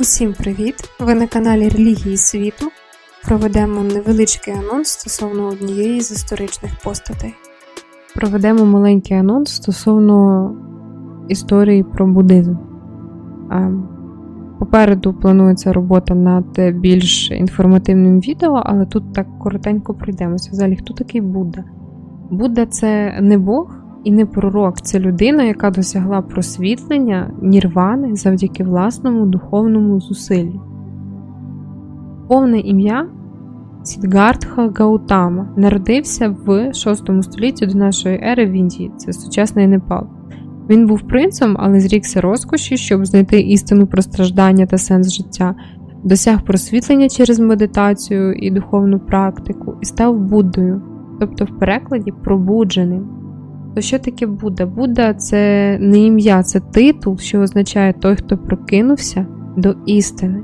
Усім привіт! Ви на каналі Релігії світу. Проведемо невеличкий анонс стосовно однієї з історичних постатей. Проведемо маленький анонс стосовно історії про буддизм. Попереду планується робота над більш інформативним відео, але тут так коротенько пройдемося. Взагалі, хто такий Будда? Будда це не Бог і не пророк, це людина, яка досягла просвітлення нірвани завдяки власному духовному зусиллю. Повне ім'я Сідгартха Гаутама народився в 6 столітті до нашої ери в Індії, це сучасний Непал. Він був принцем, але зрікся розкоші, щоб знайти істину про страждання та сенс життя, досяг просвітлення через медитацію і духовну практику і став Буддою, тобто в перекладі пробудженим. То що таке Будда? Будда це не ім'я, це титул, що означає той, хто прокинувся до істини.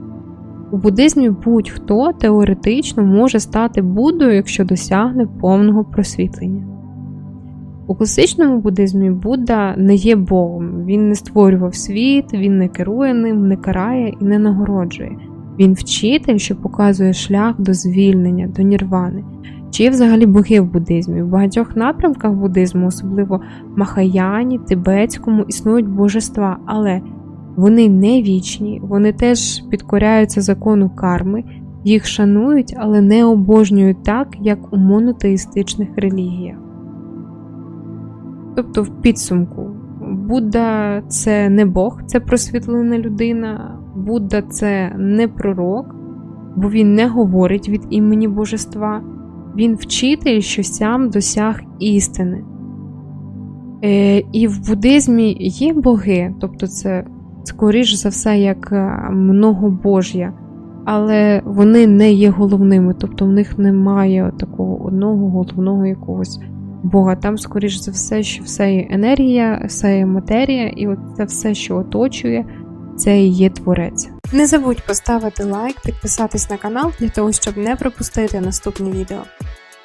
У буддизмі будь-хто теоретично може стати Буддою, якщо досягне повного просвітлення. У класичному буддизмі Будда не є Богом, він не створював світ, він не керує ним, не карає і не нагороджує. Він вчитель, що показує шлях до звільнення, до нірвани. Чи взагалі боги в буддизмі? В багатьох напрямках буддизму, особливо Махаяні, Тибетському, існують божества, але вони не вічні, вони теж підкоряються закону карми, їх шанують, але не обожнюють так, як у монотеїстичних релігіях. Тобто, в підсумку, Будда це не Бог, це просвітлена людина, Будда це не пророк, бо він не говорить від імені божества, він вчитель, що сам досяг істини. Е, І в буддизмі є боги, тобто це, скоріш за все, як е, многобож'я, але вони не є головними, тобто в них немає такого одного головного якогось. Бога. Там, скоріш за все, що все є енергія, все є матерія, і от це все, що оточує, це і є творець. Не забудь поставити лайк, підписатись на канал для того, щоб не пропустити наступні відео.